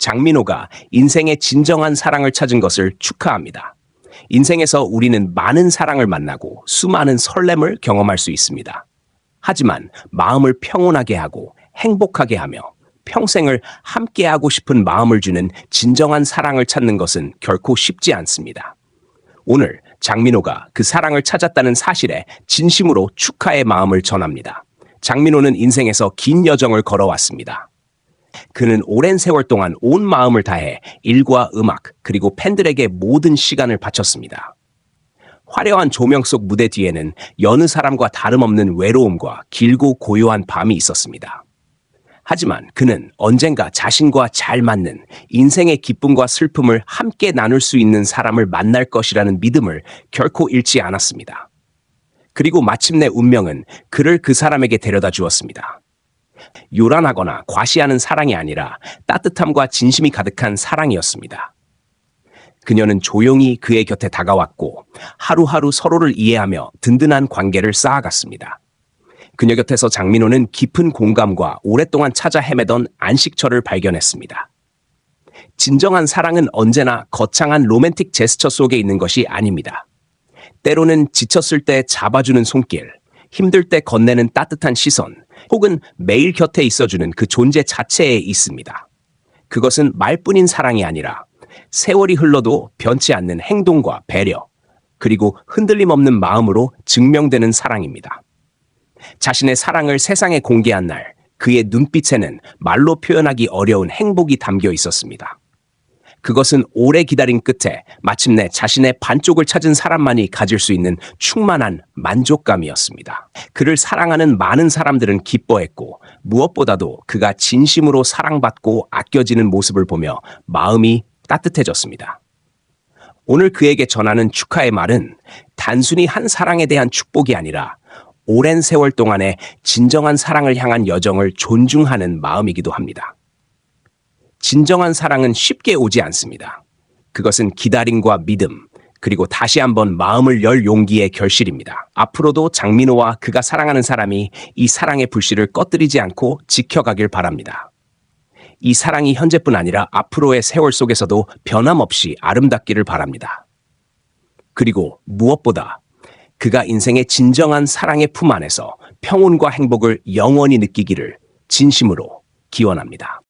장민호가 인생의 진정한 사랑을 찾은 것을 축하합니다. 인생에서 우리는 많은 사랑을 만나고 수많은 설렘을 경험할 수 있습니다. 하지만 마음을 평온하게 하고 행복하게 하며 평생을 함께하고 싶은 마음을 주는 진정한 사랑을 찾는 것은 결코 쉽지 않습니다. 오늘 장민호가 그 사랑을 찾았다는 사실에 진심으로 축하의 마음을 전합니다. 장민호는 인생에서 긴 여정을 걸어왔습니다. 그는 오랜 세월 동안 온 마음을 다해 일과 음악 그리고 팬들에게 모든 시간을 바쳤습니다. 화려한 조명 속 무대 뒤에는 여느 사람과 다름없는 외로움과 길고 고요한 밤이 있었습니다. 하지만 그는 언젠가 자신과 잘 맞는 인생의 기쁨과 슬픔을 함께 나눌 수 있는 사람을 만날 것이라는 믿음을 결코 잃지 않았습니다. 그리고 마침내 운명은 그를 그 사람에게 데려다 주었습니다. 요란하거나 과시하는 사랑이 아니라 따뜻함과 진심이 가득한 사랑이었습니다. 그녀는 조용히 그의 곁에 다가왔고 하루하루 서로를 이해하며 든든한 관계를 쌓아갔습니다. 그녀 곁에서 장민호는 깊은 공감과 오랫동안 찾아 헤매던 안식처를 발견했습니다. 진정한 사랑은 언제나 거창한 로맨틱 제스처 속에 있는 것이 아닙니다. 때로는 지쳤을 때 잡아주는 손길, 힘들 때 건네는 따뜻한 시선, 혹은 매일 곁에 있어주는 그 존재 자체에 있습니다. 그것은 말뿐인 사랑이 아니라 세월이 흘러도 변치 않는 행동과 배려, 그리고 흔들림 없는 마음으로 증명되는 사랑입니다. 자신의 사랑을 세상에 공개한 날, 그의 눈빛에는 말로 표현하기 어려운 행복이 담겨 있었습니다. 그것은 오래 기다린 끝에 마침내 자신의 반쪽을 찾은 사람만이 가질 수 있는 충만한 만족감이었습니다. 그를 사랑하는 많은 사람들은 기뻐했고 무엇보다도 그가 진심으로 사랑받고 아껴지는 모습을 보며 마음이 따뜻해졌습니다. 오늘 그에게 전하는 축하의 말은 단순히 한 사랑에 대한 축복이 아니라 오랜 세월 동안의 진정한 사랑을 향한 여정을 존중하는 마음이기도 합니다. 진정한 사랑은 쉽게 오지 않습니다. 그것은 기다림과 믿음, 그리고 다시 한번 마음을 열 용기의 결실입니다. 앞으로도 장민호와 그가 사랑하는 사람이 이 사랑의 불씨를 꺼뜨리지 않고 지켜가길 바랍니다. 이 사랑이 현재뿐 아니라 앞으로의 세월 속에서도 변함없이 아름답기를 바랍니다. 그리고 무엇보다 그가 인생의 진정한 사랑의 품 안에서 평온과 행복을 영원히 느끼기를 진심으로 기원합니다.